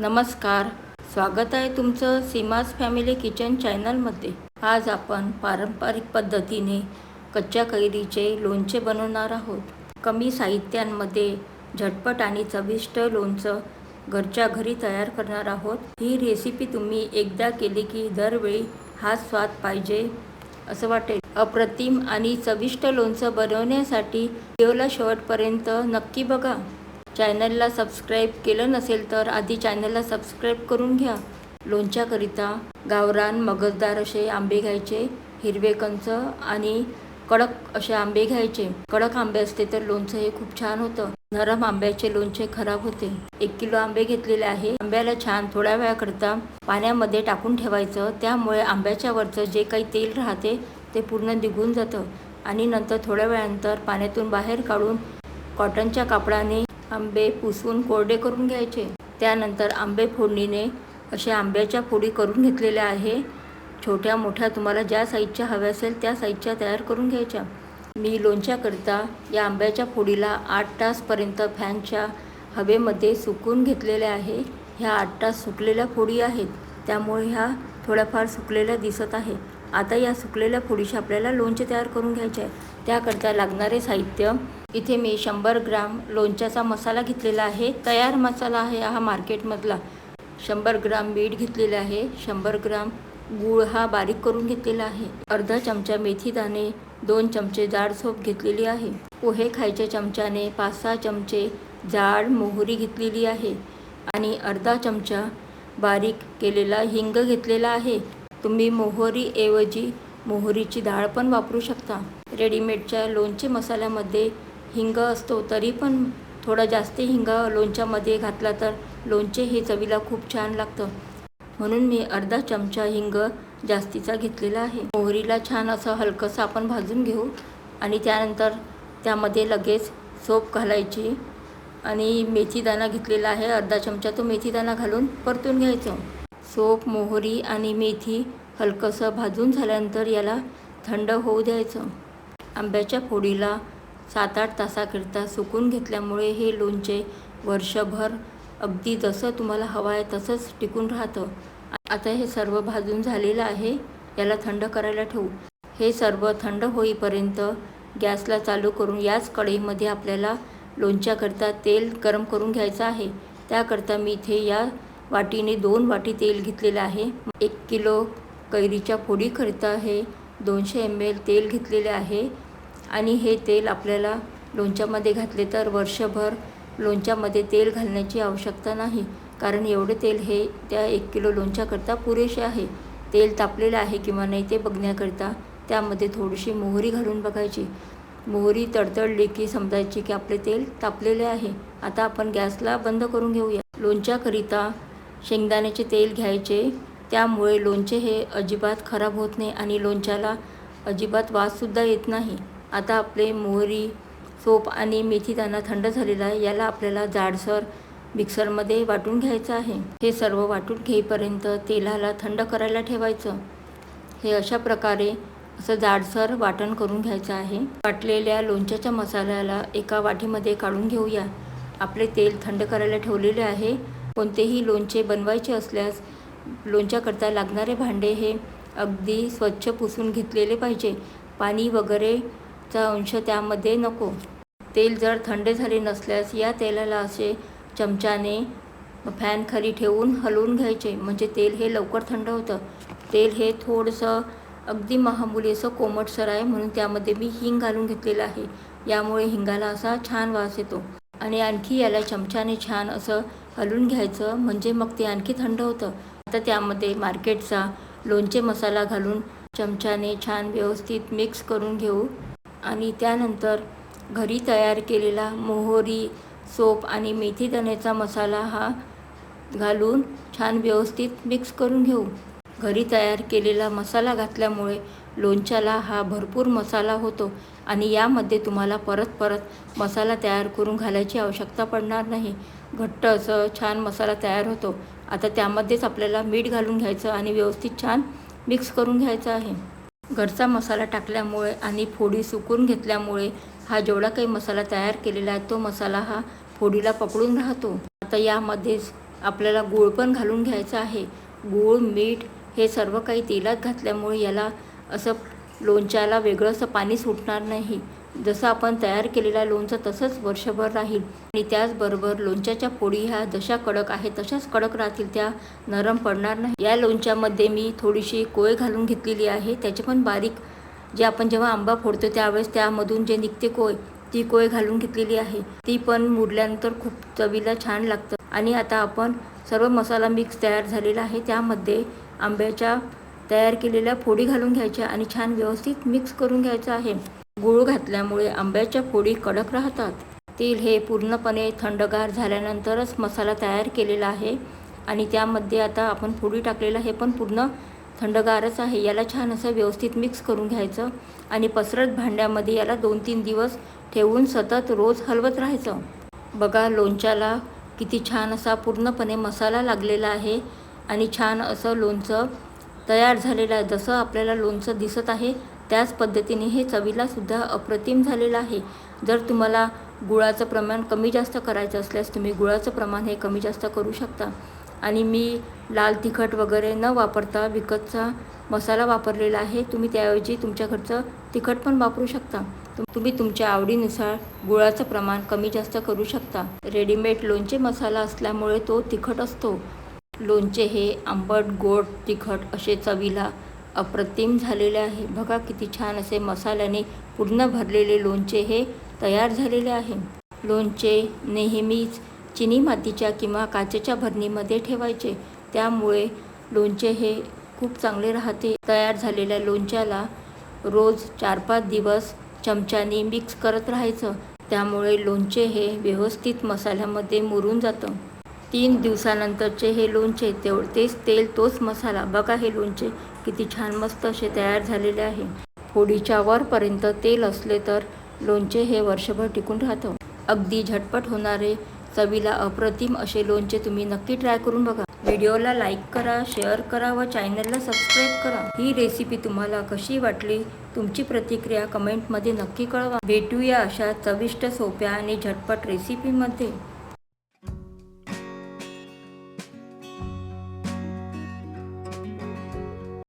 नमस्कार. स्वागत आहे तुमचं सीमाज फॅमिली किचन चॅनलमध्ये. आज आपण पारंपरिक पद्धतीने कच्च्या कैरीचे लोणचे बनवणार आहोत. कमी साहित्यांमध्ये झटपट आणि चविष्ट लोणचं घरच्या घरी तयार करणार आहोत. ही रेसिपी तुम्ही एकदा केली की दरवेळी हा स्वाद पाहिजे असं वाटेल. अप्रतिम आणि चविष्ट लोणचं बनवण्यासाठी व्हिडिओला शेवटपर्यंत नक्की बघा. चॅनलला सबस्क्राईब केलं नसेल तर आधी चॅनलला सबस्क्राईब करून घ्या. लोणच्याकरिता गावरान मगजदार असे आंबे घ्यायचे हिरवे कंच आणि कडक असे आंबे घ्यायचे. कडक आंबे असते तर लोणचं हे खूप छान होतं. नरम आंब्याचे लोणचे खराब होते. एक किलो आंबे घेतलेले आहे. आंब्याला छान थोड्या वेळाकरता पाण्यामध्ये टाकून ठेवायचं. त्यामुळे आंब्याच्या वरचं जे काही तेल राहते ते पूर्ण निघून जातं आणि नंतर थोड्या वेळानंतर पाण्यातून बाहेर काढून कॉटनच्या कापडाने आंबे पुसून कोरडे करून घ्यायचे. त्यानंतर आंबे फोडणीने अशा आंब्याच्या फोडी करून घेतलेल्या आहे. छोट्या मोठ्या तुम्हाला ज्या साईजच्या हव्या असेल त्या साईजच्या तयार करून घ्यायच्या. मी लोणच्याकरिता या आंब्याच्या फोडीला आठ तासपर्यंत फॅनच्या हवेमध्ये सुकून घेतलेल्या आहे. ह्या आठ तास सुकलेल्या फोडी आहेत. त्यामुळे ह्या थोड्याफार सुकलेल्या दिसत आहे आता या सुकलेल्या फोडीशी आपल्याला लोणचे तयार करून घ्यायचे आहे. त्याकरता लागणारे साहित्य इथे मी शंभर ग्राम लोणच्याचा मसाला घेतलेला आहे. तयार मसाला आहे हा मार्केटमधला. शंभर ग्राम मीठ घेतलेले आहे. शंभर ग्राम गूळ हा बारीक करून घेतलेला आहे. अर्धा चमचा मेथी दाणे दोन चमचे जाड सोप घेतलेली आहे. पोहे खायच्या चमच्याने पाच सहा चमचे जाड मोहरी घेतलेली आहे. आणि अर्धा चमचा बारीक केलेला हिंग घेतलेला आहे. तुम्ही मोहरीऐवजी मोहरीची डाळ पण वापरू शकता. रेडीमेडच्या लोणचे मसाल्यामध्ये हिंग असतो तरी पण थोडा जास्त हिंग लोणच्यामध्ये घातला तर लोणचे हे चवीला खूप छान लागतं. म्हणून मी अर्धा चमचा हिंग जास्तीचा घेतलेला आहे. मोहरीला छान असं हलकंसं आपण भाजून घेऊ आणि त्यानंतर त्यामध्ये लगेच सोप घालायची आणि मेथीदाणा घेतलेला आहे. अर्धा चमचा तो मेथीदाणा घालून परतून घ्यायचं. सोप मोहरी आणि मेथी हलकंसं भाजून झाल्यानंतर याला थंड होऊ द्यायचं. आंब्याच्या फोडीला सात आठ तासाकरिता सुकून घेतल्यामुळे हे लोणचे वर्षभर अगदी जसं तुम्हाला हवं आहे तसंच टिकून राहतं. आता हे सर्व भाजून झालेलं आहे याला थंड करायला ठेवू. हे सर्व थंड होईपर्यंत गॅसला चालू करून याच कढईमध्ये आपल्याला लोणच्याकरता तेल गरम करून घ्यायचं आहे. त्याकरता मी इथे या वाटीने दोन वाटी तेल घेतलेलं आहे. एक किलो कैरीच्या फोडीकरिता हे दोनशे एम एल तेल घेतलेले आहे. आणि हे तेल आपल्याला लोणच्यामध्ये घातले तर वर्षभर लोणच्यामध्ये तेल घालण्याची आवश्यकता नाही. कारण एवढे तेल हे त्या एक किलो लोणच्याकरता पुरेसे आहे. तेल तापलेलं आहे किंवा नाही ते बघण्याकरिता त्यामध्ये थोडीशी मोहरी घालून बघायची. मोहरी तडतडली की समजायची की आपले तेल तापलेले आहे. आता आपण गॅसला बंद करून घेऊया. लोणच्याकरिता शेंगदाण्याचे तेल घ्यायचे. त्यामुळे लोणचे हे अजिबात खराब होत नाही आणि लोणच्याला अजिबात वाससुद्धा येत नाही. आता आपले मोहरी सोप आणि मेथीदाणा थंड झालेला आहे याला आपल्याला जाडसर मिक्सरमध्ये वाटून घ्यायचं आहे. हे सर्व वाटून घेईपर्यंत तेलाला थंड करायला ठेवायचं. हे अशा प्रकारे असं जाडसर वाटण करून घ्यायचं आहे. वाटलेल्या लोणच्याच्या मसाल्याला एका वाटीमध्ये काढून घेऊया. आपले तेल थंड करायला ठेवलेले आहे. कोणतेही लोणचे बनवायचे असल्यास लोणच्याकरता लागणारे भांडे हे अगदी स्वच्छ पुसून घेतलेले पाहिजे. पाणी वगैरे चा अंश त्यामध्ये नको. तेल जर थंड झाले नसल्यास या तेलाला असे चमच्याने फॅन खाली ठेवून हलवून घ्यायचे. म्हणजे तेल हे लवकर थंड होतं. तेल हे थोडंसं अगदी महामुली असं कोमटसर आहे म्हणून त्यामध्ये मी हिंग घालून घेतलेलं आहे. यामुळे हिंगाला असा छान वास येतो. आणि आणखी याला चमच्याने छान असं हलवून घ्यायचं. म्हणजे मग ते आणखी थंड होतं. आता त्यामध्ये मार्केटचा लोणचे मसाला घालून चमच्याने छान व्यवस्थित मिक्स करून घेऊ. आणि त्यानंतर घरी तयार केलेला मोहरी सोप आणि मेथी दाण्याचा मसाला हा घालून छान व्यवस्थित मिक्स करून घेऊ. घरी तयार केलेला मसाला घातल्यामुळे लोणच्याला हा भरपूर मसाला होतो आणि यामध्ये तुम्हाला परत परत मसाला तयार करून घालायची आवश्यकता पडणार नाही. घट्ट असं छान मसाला तयार होतो. आता त्यामध्येच आपल्याला मीठ घालून घ्यायचं आणि व्यवस्थित छान मिक्स करून घ्यायचं आहे. घरचा मसाला टाकल्यामुळे आणि फोडी सुकून घेतल्यामुळे हा जेवढा काही मसाला तयार केलेला आहे तो मसाला हा फोडीला पकडून राहतो. आता यामध्येच आपल्याला गूळ पण घालून घ्यायचा आहे. गूळ मीठ हे सर्व काही तेलात घातल्यामुळे याला असं लोणच्याला वेगळं असं पाणी सुटणार नाही. जसं आपण तयार केलेल्या लोणचं तसंच वर्षभर राहील. आणि त्याचबरोबर लोणच्याच्या पोळी ह्या जशा कडक आहेत तशाच कडक राहतील त्या नरम पडणार नाही. या लोणच्यामध्ये मी थोडीशी कोय घालून घेतलेली आहे. त्याचे पण बारीक जे आपण जेव्हा आंबा फोडतो त्यावेळेस त्यामधून जे निघते कोय ती कोय घालून घेतलेली आहे. ती पण मुरल्यानंतर खूप चवीला छान लागतं. आणि आता आपण सर्व मसाला मिक्स तयार झालेला आहे. त्यामध्ये आंब्याच्या तयार केलेल्या फोडी घालून घ्यायच्या आणि छान व्यवस्थित मिक्स करून घ्यायचं आहे. गूळ घातल्यामुळे आंब्याच्या फोडी कडक राहतात. तेल हे पूर्णपणे थंडगार झाल्यानंतरच मसाला तयार केलेला आहे आणि त्यामध्ये आता आपण फोडी टाकलेलं हे पण पूर्ण थंडगारच आहे. याला छान असं व्यवस्थित मिक्स करून घ्यायचं आणि पसरत भांड्यामध्ये याला दोन तीन दिवस ठेवून सतत रोज हलवत राहायचं. बघा लोणच्याला किती छान असा पूर्णपणे मसाला लागलेला आहे आणि छान असं लोणचं तयार झालेलं आहे. जसं आपल्याला लोणचं दिसत आहे त्याच पद्धतीने हे चवीला सुद्धा अप्रतिम झालेलं आहे. जर तुम्हाला गुळाचं प्रमाण कमी जास्त करायचं असल्यास तुम्ही गुळाचं प्रमाण हे कमी जास्त करू शकता. आणि मी लाल तिखट वगैरे न वापरता विकतचा मसाला वापरलेला आहे. तुम्ही त्याऐवजी तुमच्या घरचं तिखट पण वापरू शकता. तुम- तुम्ही तुमच्या आवडीनुसार गुळाचं प्रमाण कमी जास्त करू शकता. रेडीमेड लोणचे मसाला असल्यामुळे तो तिखट असतो. लोणचे हे आंबट गोड तिखट असे चवीला अप्रतिम झालेले आहे. बघा किती छान असे मसाल्याने पूर्ण भरलेले लोणचे हे तयार झालेले आहे. लोणचे नेहमीच चिनी मातीच्या किंवा काचेच्या भरणीमध्ये ठेवायचे. त्यामुळे लोणचे हे खूप चांगले राहते. तयार झालेल्या लोणच्याला रोज चार पाच दिवस चमच्याने मिक्स करत राहायचं. त्यामुळे लोणचे हे व्यवस्थित मसाल्यामध्ये मुरून जातं. तीन दिवसानंतरचे हे लोणचे तेव तेच तेल तोच मसाला. बघा हे लोणचे किती छान मस्त असे तयार झालेले आहे. फोडीच्या वरपर्यंत तेल असले तर लोणचे हे वर्षभर टिकून राहतं. अगदी झटपट होणारे चवीला अप्रतिम असे लोणचे तुम्ही नक्की ट्राय करून बघा. व्हिडिओला लाईक करा शेअर करा व चॅनलला सबस्क्राईब करा. ही रेसिपी तुम्हाला कशी वाटली तुमची प्रतिक्रिया कमेंटमध्ये नक्की कळवा. भेटूया अशा चविष्ट सोप्या आणि झटपट रेसिपीमध्ये.